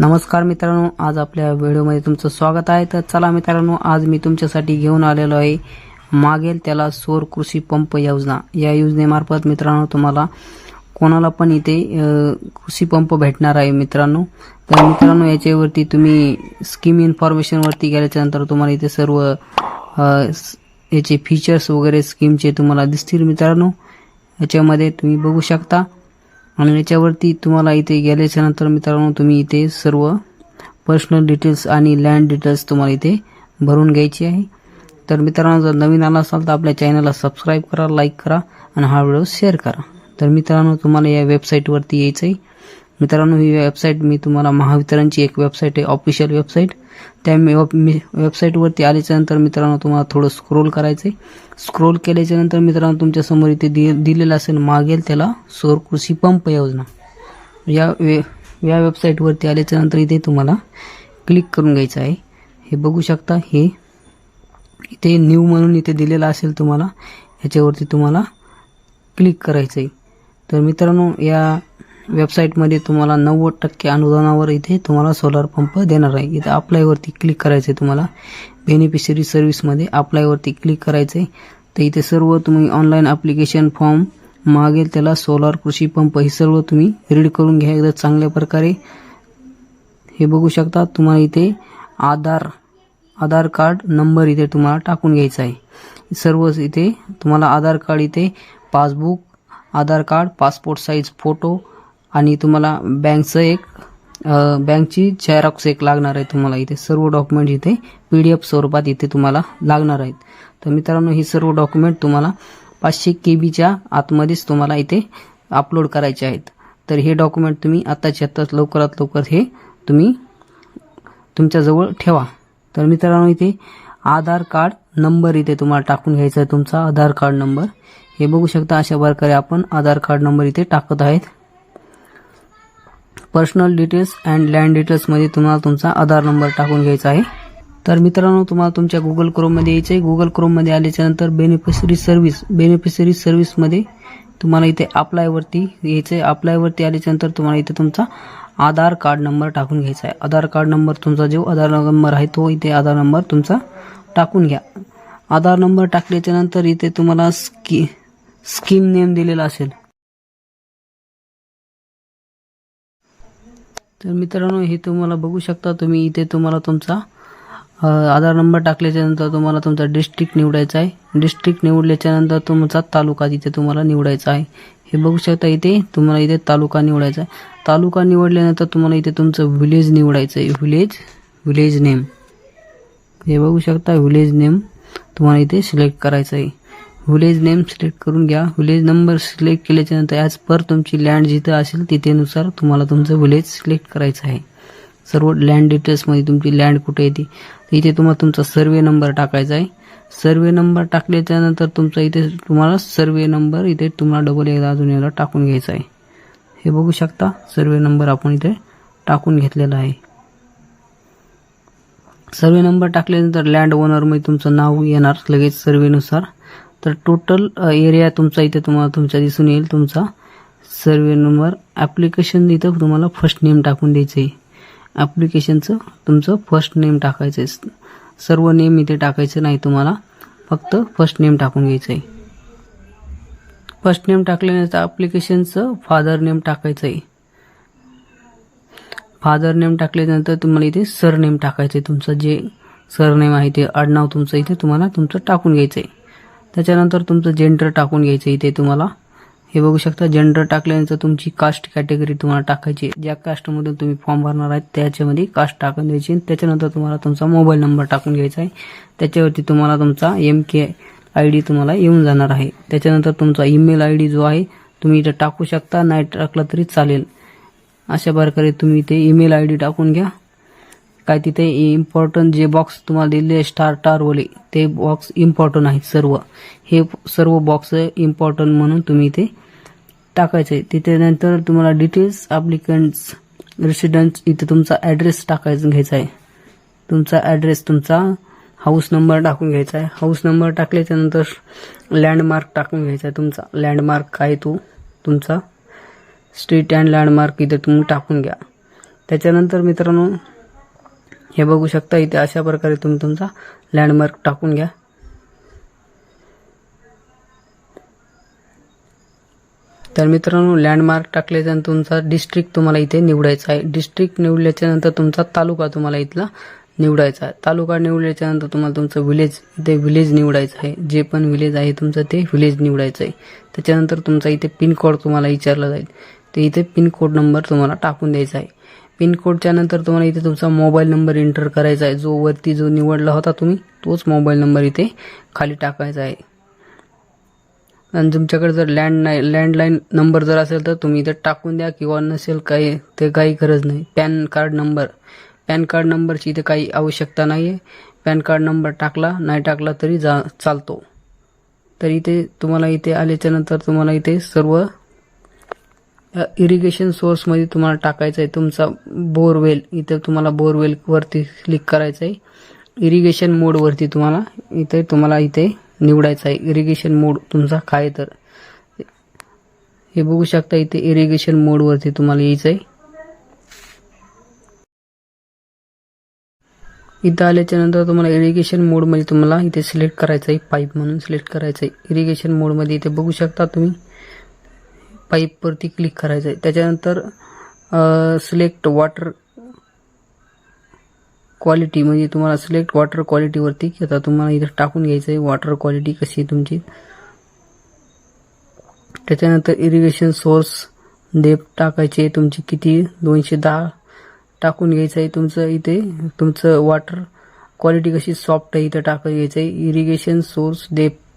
नमस्कार मित्रांनो आज आपल्या व्हिडिओमध्ये तुमचं स्वागत आहे. तर चला मित्रांनो आज मी तुमच्यासाठी घेऊन आलेलो आहे मागेल त्याला सौर कृषी पंप योजना. या योजनेमार्फत मित्रांनो तुम्हाला कोणाला पण इथे कृषी पंप भेटणार आहे मित्रांनो. तर मित्रांनो याच्यावरती तुम्ही स्कीम इन्फॉर्मेशनवरती गेल्याच्यानंतर तुम्हाला इथे सर्व याचे फीचर्स वगैरे स्कीमचे तुम्हाला दिसतील मित्रांनो. याच्यामध्ये तुम्ही बघू शकता. आणि याच्यावरती तुम्हाला इथे गेल्याच्यानंतर मित्रांनो तुम्ही इथे सर्व पर्सनल डिटेल्स आणि लँड डिटेल्स तुम्हाला इथे भरून घ्यायची आहे. तर मित्रांनो जर नवीन आला असाल तर आपल्या चॅनलला सबस्क्राईब करा लाईक करा आणि हा व्हिडिओ शेअर करा. तर मित्रांनो तुम्हाला या वेबसाईटवरती यायचं आहे मित्रांनो ही वेबसाईट मी तुम्हाला महावितरणची एक वेबसाईट आहे ऑफिशियल वेबसाईट त्या वेब मी वेबसाईटवरती आल्याच्यानंतर मित्रांनो तुम्हाला थोडं स्क्रोल करायचं आहे स्क्रोल केल्याच्यानंतर मित्रांनो तुमच्यासमोर इथे दि दिलेलं असेल मागेल त्याला सौर कृषी पंप योजना. या वे या वेबसाईटवरती आल्याच्यानंतर इथे तुम्हाला क्लिक करून घ्यायचं आहे. हे बघू शकता हे इथे न्यू म्हणून इथे दिलेलं असेल तुम्हाला ह्याच्यावरती तुम्हाला क्लिक करायचं आहे तर मित्रांनो या वेबसाईटमध्ये तुम्हाला नव्वद टक्के अनुदानावर इथे तुम्हाला सोलार पंप देणार आहे. इथे अप्लायवरती क्लिक करायचं आहे तुम्हाला. बेनिफिशरी सर्व्हिसमध्ये अप्लायवरती क्लिक करायचं आहे तर इथे सर्व तुम्ही ऑनलाईन ॲप्लिकेशन फॉर्म मागेल त्याला सोलार कृषी पंप हे सर्व तुम्ही रीड करून घ्या एकदा चांगल्या प्रकारे. हे बघू शकता तुम्हाला इथे आधार आधार कार्ड नंबर इथे तुम्हाला टाकून घ्यायचा आहे. सर्व इथे तुम्हाला आधार कार्ड इथे passbook Aadhaar card passport size photo आणि तुम्हाला बँकचं एक बँकची झेरॉक्स एक लागणार आहे तुम्हाला इथे. सर्व डॉक्युमेंट इथे पी डी एफ स्वरूपात इथे तुम्हाला लागणार आहेत. तर मित्रांनो ही सर्व डॉक्युमेंट तुम्हाला पाचशे के बीच्या आतमध्येच तुम्हाला इथे अपलोड करायचे आहेत. तर हे डॉक्युमेंट तुम्ही आत्ताच्या आत्ताच लवकरात लवकर हे तुम्ही तुमच्याजवळ ठेवा. तर मित्रांनो इथे आधार कार्ड नंबर इथे तुम्हाला टाकून घ्यायचा आहे. तुमचा आधार कार्ड नंबर. हे बघू शकता अशा प्रकारे आपण आधार कार्ड नंबर इथे टाकत आहेत. पर्सनल डिटेल्स अँड लँड डिटेल्समध्ये तुम्हाला तुमचा आधार नंबर टाकून घ्यायचा आहे. तर मित्रांनो तुम्हाला तुमच्या गुगल क्रोममध्ये यायचं आहे. गुगल क्रोममध्ये आल्याच्यानंतर बेनिफिशरी सर्व्हिस बेनिफिशरी सर्व्हिसमध्ये तुम्हाला इथे अप्लायवरती यायचं आहे. अप्लायवरती आल्याच्यानंतर तुम्हाला इथे तुमचा आधार कार्ड नंबर टाकून घ्यायचा आहे. आधार कार्ड नंबर तुमचा जो आधार नंबर आहे तो इथे आधार नंबर तुमचा टाकून घ्या. आधार नंबर टाकल्याच्यानंतर इथे तुम्हाला स्की स्कीम नेम दिलेला असेल. तर मित्रांनो हे तुम्हाला बघू शकता तुम्ही. इथे तुम्हाला तुमचा आधार नंबर टाकल्याच्या नंतर तुम्हाला तुमचा डिस्ट्रिक्ट निवडायचा आहे. डिस्ट्रिक्ट निवडल्याच्या नंतर तुमचा तालुका तिथे तुम्हाला निवडायचा आहे. हे बघू शकता इथे तुम्हाला इथे तालुका निवडायचा आहे. तालुका निवडल्यानंतर तुम्हाला इथे तुमचं विलेज निवडायचं आहे. विलेज विलेज नेम हे बघू शकता विलेज नेम तुम्हाला इथे सिलेक्ट करायचं आहे. व्हिलेज नेम सिलेक्ट करून घ्या. व्हिलेज नंबर सिलेक्ट केल्याच्यानंतर ॲज पर तुमची लँड जिथं असेल तिथेनुसार तुम्हाला तुमचं व्हिलेज सिलेक्ट करायचं आहे. सर्व लँड डिटेल्समध्ये तुमची लँड कुठे येते इथे तुम्हाला तुमचा सर्वे नंबर टाकायचा आहे. सर्वे नंबर टाकल्याच्यानंतर तुमचा इथे तुम्हाला सर्वे नंबर इथे तुम्हाला डबल एकदा अजून एकदा टाकून घ्यायचा आहे. हे बघू शकता सर्वे नंबर आपण इथे टाकून घेतलेला आहे. सर्वे नंबर टाकल्यानंतर लँड ओनरमध्ये तुमचं नाव येणार लगेच सर्वेनुसार तर टोटल एरिया तुमचा इथे तुम्हाला तुमच्या दिसून येईल. तुमचा सर्वे नंबर ॲप्लिकेशन इथं तुम्हाला फर्स्ट नेम टाकून द्यायचं आहे ॲप्लिकेशनचं तुमचं फर्स्ट नेम टाकायचं आहे सर्व नेम इथे टाकायचं नाही तुम्हाला. फक्त फर्स्ट नेम टाकून घ्यायचं आहे फर्स्ट नेम टाकल्यानंतर ॲप्लिकेशनचं फादर नेम टाकायचं आहे फादर नेम टाकल्यानंतर तुम्हाला इथे सर नेम टाकायचं आहे तुमचं जे सर नेम आहे ते आडनाव तुमचं इथे तुम्हाला तुमचं टाकून घ्यायचं आहे त्याच्यानंतर तुमचं जेंडर टाकून घ्यायचं इथे तुम्हाला. हे बघू शकता जेंडर टाकल्यानंतर तुमची कास्ट कॅटेगरी तुम्हाला टाकायची आहे. ज्या कास्टमधून तुम्ही फॉर्म भरणार आहेत त्याच्यामध्ये कास्ट टाकून द्यायची त्याच्यानंतर तुम्हाला तुमचा मोबाईल नंबर टाकून घ्यायचा आहे. त्याच्यावरती तुम्हाला तुमचा एम के आय डी तुम्हाला येऊन जाणार आहे. त्याच्यानंतर तुमचा ईमेल आय डी जो आहे तुम्ही इथं टाकू शकता नाही टाकला तरी चालेल. अशा प्रकारे तुम्ही ते ईमेल आय डी टाकून घ्या. काय तिथे इम्पॉर्टंट जे बॉक्स तुम्हाला दिले स्टार टारवाले ते बॉक्स इम्पॉर्टंट आहेत सर्व. हे सर्व बॉक्स इम्पॉर्टंट म्हणून तुम्ही इथे टाकायचे. आहे तिथे नंतर तुम्हाला डिटेल्स ॲप्लिकंट्स रेसिडेंट्स इथे तुमचा ॲड्रेस टाकायचा घ्यायचा आहे. तुमचा ॲड्रेस तुमचा हाऊस नंबर टाकून घ्यायचा आहे. हाऊस नंबर टाकल्याच्या नंतर लँडमार्क टाकून घ्यायचा आहे तुमचा. लँडमार्क काय तो? तुमचा स्ट्रीट अँड लँडमार्क इथे तुम्ही टाकून घ्या. त्याच्यानंतर मित्रांनो हे बघू शकता इथे अशा प्रकारे तुम्ही तुमचा लँडमार्क टाकून घ्या. तर मित्रांनो लँडमार्क टाकल्याच्यानंतर तुमचा डिस्ट्रिक्ट तुम्हाला इथे निवडायचा आहे. डिस्ट्रिक्ट निवडल्याच्यानंतर तुमचा तालुका तुम्हाला इथला निवडायचा आहे. तालुका निवडल्याच्यानंतर तुम्हाला तुमचं विलेज इथे विलेज निवडायचं आहे. जे पण विलेज आहे तुमचं ते विलेज निवडायचं आहे. त्याच्यानंतर तुमचा इथे पिनकोड तुम्हाला विचारला जाईल. ते इथे पिनकोड नंबर तुम्हाला टाकून द्यायचा आहे. पिनकोडच्या नंतर तुम्हाला इथे तुमचा मोबाईल नंबर एंटर करायचा आहे. जो वरती जो निवडला होता तुम्ही तोच मोबाईल नंबर इथे खाली टाकायचा आहे. आणि तुमच्याकडे जर लँड लँडलाईन नंबर जर असेल तर तुम्ही इथे टाकून द्या किंवा नसेल काही ते काही गरज नाही. Pan card number. Pan card नंबरची इथे काही आवश्यकता नाही आहे पॅन कार्ड नंबर टाकला नाही टाकला तरी जा चालतो. तर इथे तुम्हाला इथे आल्याच्यानंतर तुम्हाला इथे सर्व इरिगेशन सोर्समध्ये तुम्हाला टाकायचं आहे तुमचा बोरवेल इथे तुम्हाला बोरवेलवरती क्लिक करायचं आहे इरिगेशन मोडवरती तुम्हाला इथे तुम्हाला इथे निवडायचं आहे इरिगेशन मोड तुमचा काय तर. हे बघू शकता इथे इरिगेशन मोडवरती तुम्हाला यायचं आहे इथं आल्याच्यानंतर तुम्हाला इरिगेशन मोडमध्ये तुम्हाला इथे सिलेक्ट करायचं आहे पाईप म्हणून सिलेक्ट करायचं आहे इरिगेशन मोडमध्ये इथे बघू शकता तुम्ही. पाईपवरती क्लिक करायचं आहे त्याच्यानंतर सिलेक्ट वॉटर क्वालिटी म्हणजे तुम्हाला सिलेक्ट वॉटर क्वालिटीवरती आता तुम्हाला इथं टाकून घ्यायचं आहे वॉटर क्वालिटी कशी आहे तुमची. त्याच्यानंतर इरिगेशन सोर्स डेप टाकायचे तुमची किती? दोनशे दहा टाकून घ्यायचं आहे तुमचं इथे. तुमचं वॉटर क्वालिटी कशी सॉफ्ट आहे इथं टाकून घ्यायचं आहे. इरिगेशन सोर्स डेप्थ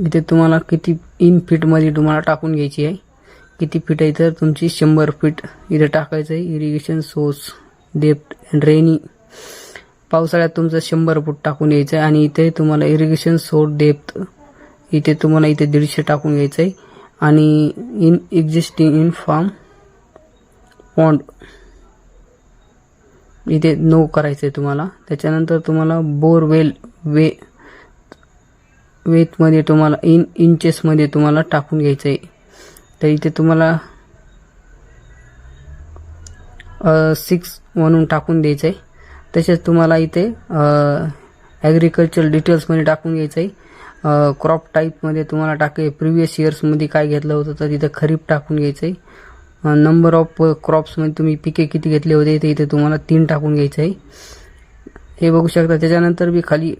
इथे तुम्हाला किती इन फीटमध्ये तुम्हाला टाकून घ्यायची आहे. किती फीट आहे तर तुमची शंभर फीट इथे टाकायचं आहे. इरिगेशन सोर्स डेप्थ रेनी पावसाळ्यात तुमचं शंभर फूट टाकून यायचं आहे. आणि इथे तुम्हाला इरिगेशन सोर्स डेप्थ इथे तुम्हाला इथे दीडशे टाकून घ्यायचं आहे. आणि in existing in farm pond इथे नो करायचं आहे तुम्हाला. त्याच्यानंतर तुम्हाला बोरवेल वे वेथमध्ये तुम्हाला इन इंचेसमध्ये तुम्हाला टाकून घ्यायचं आहे तर इथे तुम्हाला सिक्स म्हणून टाकून द्यायचं आहे तसेच तुम्हाला इथे ॲग्रिकल्चर डिटेल्समध्ये टाकून घ्यायचं आहे क्रॉप टाईपमध्ये तुम्हाला टाके प्रिवियस इयर्समध्ये काय घेतलं होतं तर तिथं खरीप टाकून घ्यायचं आहे नंबर ऑफ क्रॉप्समध्ये तुम्ही पिके किती घेतले होते ते इथे तुम्हाला तीन टाकून घ्यायचं आहे हे बघू शकता त्याच्यानंतर बी खाली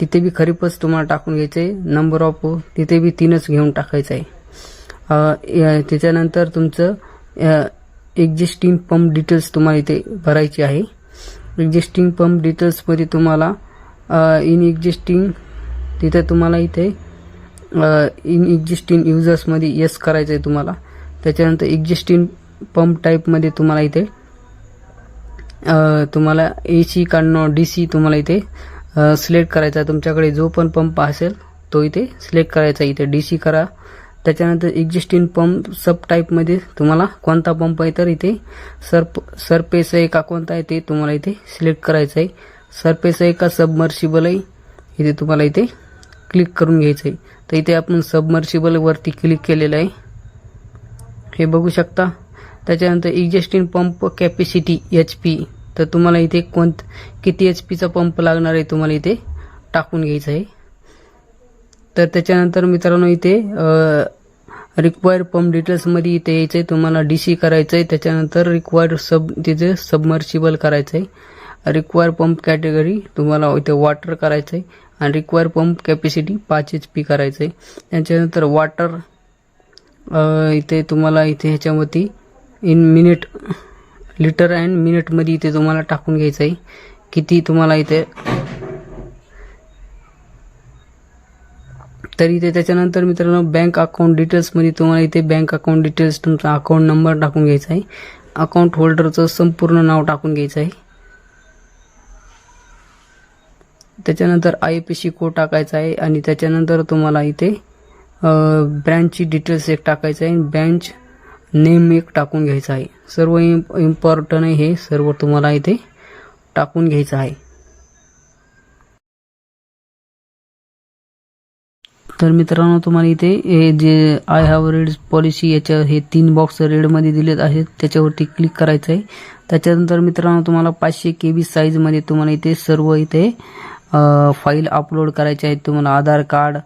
तिथे बी खरीपच तुम्हाला टाकून घ्यायचं आहे नंबर ऑफ तिथे बी तीनच घेऊन टाकायचं आहे त्याच्यानंतर तुमचं एक्झिस्टिंग पंप डिटेल्स तुम्हाला इथे भरायची आहे. एक्झिस्टिंग पंप डिटेल्समध्ये तुम्हाला इन एक्झिस्टिंग तिथे तुम्हाला इथे इन एक्झिस्टिंग युजर्समध्ये येस करायचं आहे तुम्हाला. त्याच्यानंतर एक्झिस्टिंग पंप टाईपमध्ये तुम्हाला इथे तुम्हाला ए सी काढणं डी सी तुम्हाला इथे सिलेक्ट करायचा तुमच्याकडे जो पण पंप असेल तो इथे सिलेक्ट करायचा इथे डी सी करा. त्याच्यानंतर एक्झिस्टिंग पंप सब टाईपमध्ये तुम्हाला कोणता पंप आहे तर इथे सरप सरपेस आहे का कोणता आहे ते तुम्हाला इथे सिलेक्ट करायचं आहे. सरपेस आहे का सबमर्शिबल आहे इथे तुम्हाला इथे क्लिक करून घ्यायचं आहे. तर इथे आपण सबमर्शिबलवरती क्लिक केलेलं आहे. हे बघू शकता. त्याच्यानंतर existing pump capacity H P तर तुम्हाला इथे कोणत किती एच पीचा पंप लागणार आहे तुम्हाला इथे टाकून घ्यायचं आहे. तर त्याच्यानंतर मित्रांनो इथे रिक्वायर्ड पंप डिटेल्समध्ये इथे यायचं आहे तुम्हाला डी सी करायचं आहे त्याच्यानंतर रिक्वायर्ड सब तिथे सबमर्शिबल करायचं आहे रिक्वायर पंप कॅटेगरी तुम्हाला इथे वॉटर करायचं आहे आणि रिक्वायर पंप कॅपॅसिटी पाच एच पी करायचं आहे त्याच्यानंतर वॉटर इथे तुम्हाला इथे ह्याच्यामध्ये इन मिनिट लिटर अँड मिनिटमध्ये इथे तुम्हाला टाकून घ्यायचं आहे. किती तुम्हाला इथे तर इथे त्याच्यानंतर मित्रांनो बँक अकाउंट डिटेल्समध्ये तुम्हाला इथे बँक अकाउंट डिटेल्स तुमचा अकाउंट नंबर टाकून घ्यायचा आहे. अकाउंट होल्डरचं संपूर्ण नाव टाकून घ्यायचं आहे. त्याच्यानंतर आय पी सी कोड टाकायचा आहे आणि त्याच्यानंतर तुम्हाला इथे ब्रँचची डिटेल्स एक टाकायचं आहे. ब्रँच नेम एक टाकून घ्यायचा आहे. सर्व इम्पॉर्टंट आहे हे सर्व तुम्हाला इथे टाकून घ्यायचं आहे. तर मित्रांनो तुम्हाला इथे हे जे आय हॅव रेड पॉलिसी याच्या हे तीन बॉक्स रेडमध्ये दिलेत आहेत त्याच्यावरती क्लिक करायचं आहे. त्याच्यानंतर मित्रांनो तुम्हाला पाचशे के बी साईजमध्ये तुम्हाला इथे सर्व इथे फाईल अपलोड करायचे आहेत. तुम्हाला आधार कार्ड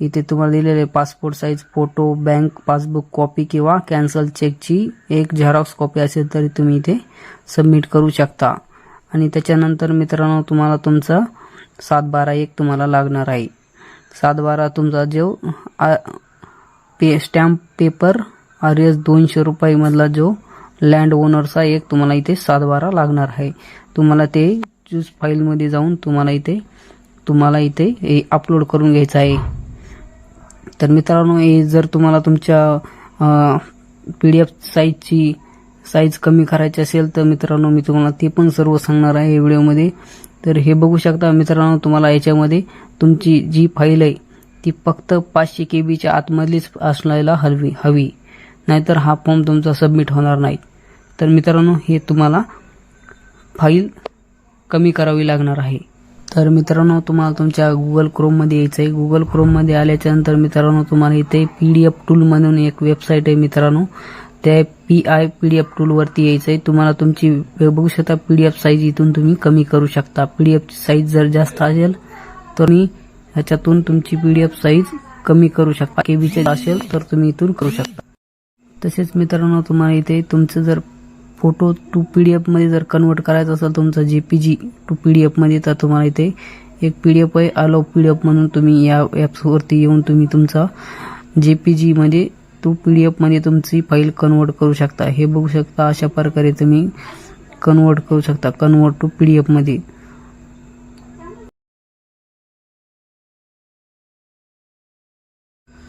इथे तुम्हाला दिलेले passport size photo bank passbook copy किंवा कॅन्सल चेकची एक झेरॉक्स कॉपी असेल तरी तुम्ही इथे सबमिट करू शकता. आणि त्याच्यानंतर मित्रांनो तुम्हाला तुमचा सात बारा एक तुम्हाला लागणार आहे. सात बारा तुमचा जो आ- पे स्टॅम्प पेपर आर एस दोनशे रुपयामधला जो लँड ओनरचा एक तुम्हाला इथे सात बारा लागणार आहे. तुम्हाला ते चूज फाईलमध्ये जाऊन तुम्हाला इथे तुम्हाला इथे अपलोड करून घ्यायचं आहे. तर मित्रांनो हे जर तुम्हाला तुमच्या पी डी एफ साईजची साईज कमी करायची असेल तर मित्रांनो मी तुम्हाला ते पण सर्व सांगणार आहे या व्हिडिओमध्ये. तर हे बघू शकता मित्रांनो तुम्हाला याच्यामध्ये तुमची जी फाईल आहे ती फक्त पाचशे के बीच्या आतमधलीच असण्याला हवी हवी. नाहीतर हा फॉर्म तुमचा सबमिट होणार नाही. तर मित्रांनो हे तुम्हाला फाईल कमी करावी लागणार आहे. तर मित्रांनो तुम्हाला तुमच्या गुगल क्रोममध्ये यायचं आहे गुगल क्रोममध्ये आल्याच्यानंतर मित्रांनो तुम्हाला इथे पी डी एफ टूल म्हणून एक वेबसाईट आहे मित्रांनो. त्या P I P D F टूलवरती यायचं आहे तुम्हाला तुमची बघू शकता पी डी एफ साईज इथून तुम्ही कमी करू शकता. पी डी एफ साईज जर जास्त असेल तर तुम्ही ह्याच्यातून तुमची पी डी एफ साईज कमी करू शकता. के बीचे असेल तर तुम्ही इथून करू शकता. तसेच मित्रांनो तुम्हाला इथे तुमचं जर फोटो टू पी डी एफमध्ये जर कन्वर्ट करायचा असेल तुमचा J P G to P D एफमध्ये तर तुम्हाला इथे एक पी डी एफ आहे. आलो पी डी एफ म्हणून तुम्ही या ॲप्सवरती येऊन तुम्ही तुमचा जे पी जीमध्ये टू पी डी एफमध्ये तुमची फाईल कन्वर्ट करू शकता. हे बघू शकता अशा प्रकारे तुम्ही कन्वर्ट करू शकता. कन्वर्ट टू पी डी एफमध्ये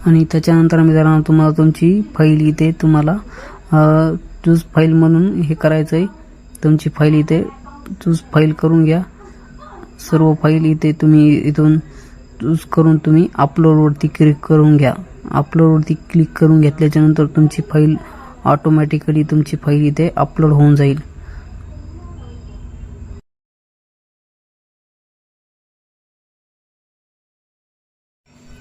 आणि त्याच्यानंतर मित्रांनो तुम्हाला तुमची फाईल इथे तुम्हाला चूज फाईल म्हणून हे करायचं आहे तुमची फाईल इथे चूज फाईल करून घ्या. सर्व फाईल इथे तुम्ही इथून चूज करून तुम्ही अपलोडवरती क्लिक करून घ्या. अपलोडवरती क्लिक करून घेतल्याच्यानंतर तुमची फाईल ऑटोमॅटिकली तुमची फाईल इथे अपलोड होऊन जाईल.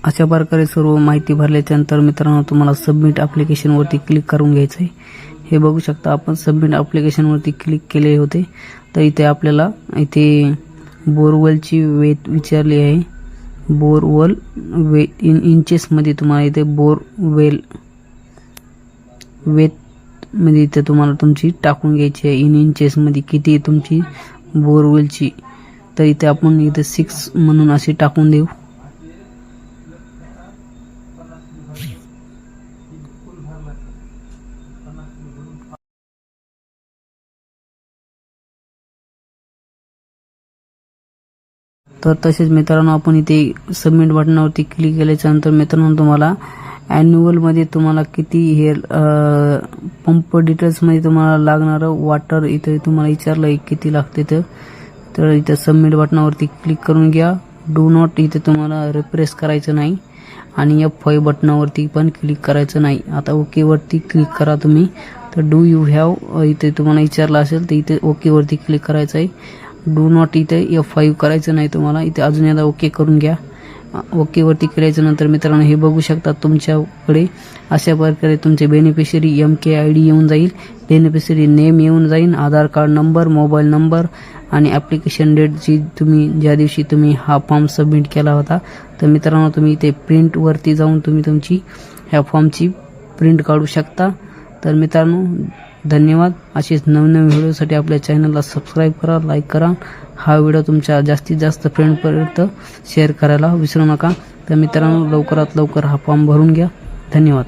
अशा प्रकारे सर्व माहिती भरल्याच्यानंतर मित्रांनो तुम्हाला सबमिट ॲप्लिकेशनवरती क्लिक करून घ्यायचं आहे हे बघू शकता आपण सबमिट ॲप्लिकेशनवरती क्लिक केले होते. तर इथे आपल्याला इथे बोरवेलची वेट विचारली आहे. बोरवेल वे इन इंचेसमध्ये तुम्हाला इथे बोरवेल वेतमध्ये इथे तुम्हाला तुमची टाकून घ्यायची आहे. इन इंचेसमध्ये किती आहे तुमची बोरवेलची? तर इथे आपण इथे सिक्स म्हणून अशी टाकून देऊ. तर तसेच मित्रांनो आपण इथे सबमिट बटनावरती क्लिक केल्याच्यानंतर मित्रांनो तुम्हाला ॲन्युअलमध्ये तुम्हाला किती हे पंप डिटेल्समध्ये तुम्हाला लागणारं वॉटर इथे तुम्हाला विचारलं किती लागते तर तर इथे सबमिट बटनावरती क्लिक करून घ्या. डू नॉट इथे तुम्हाला रिप्रेस करायचं नाही. आणि या फाय बटनावरती पण क्लिक करायचं नाही. आता ओकेवरती क्लिक करा तुम्ही. तर डू यू हॅव इथे तुम्हाला विचारलं असेल तर इथे ओकेवरती क्लिक करायचं आहे डू नॉट इथे एफ फाईव्ह करायचं नाही तुम्हाला. इथे अजून एकदा ओके करून घ्या. ओकेवरती केल्याच्यानंतर मित्रांनो हे बघू शकता तुमच्याकडे अशा प्रकारे तुमचे beneficiary M K I D येऊन जाईल. बेनिफिशरी नेम येऊन जाईल Aadhaar card number mobile number आणि ॲप्लिकेशन डेट जी तुम्ही ज्या दिवशी तुम्ही हा फॉर्म सबमिट केला होता. तर मित्रांनो तुम्ही इथे प्रिंटवरती जाऊन तुम्ही तुमची ह्या फॉर्मची प्रिंट काढू शकता. तर मित्रांनो धन्यवाद. असेच नवनवीन व्हिडिओसाठी आपल्या चॅनलला सबस्क्राईब करा लाईक करा. हा व्हिडिओ तुमच्या जास्तीत जास्त फ्रेंडपर्यंत शेअर करायला विसरू नका. तर मित्रांनो लवकरात लवकर हा फॉर्म भरून घ्या. धन्यवाद.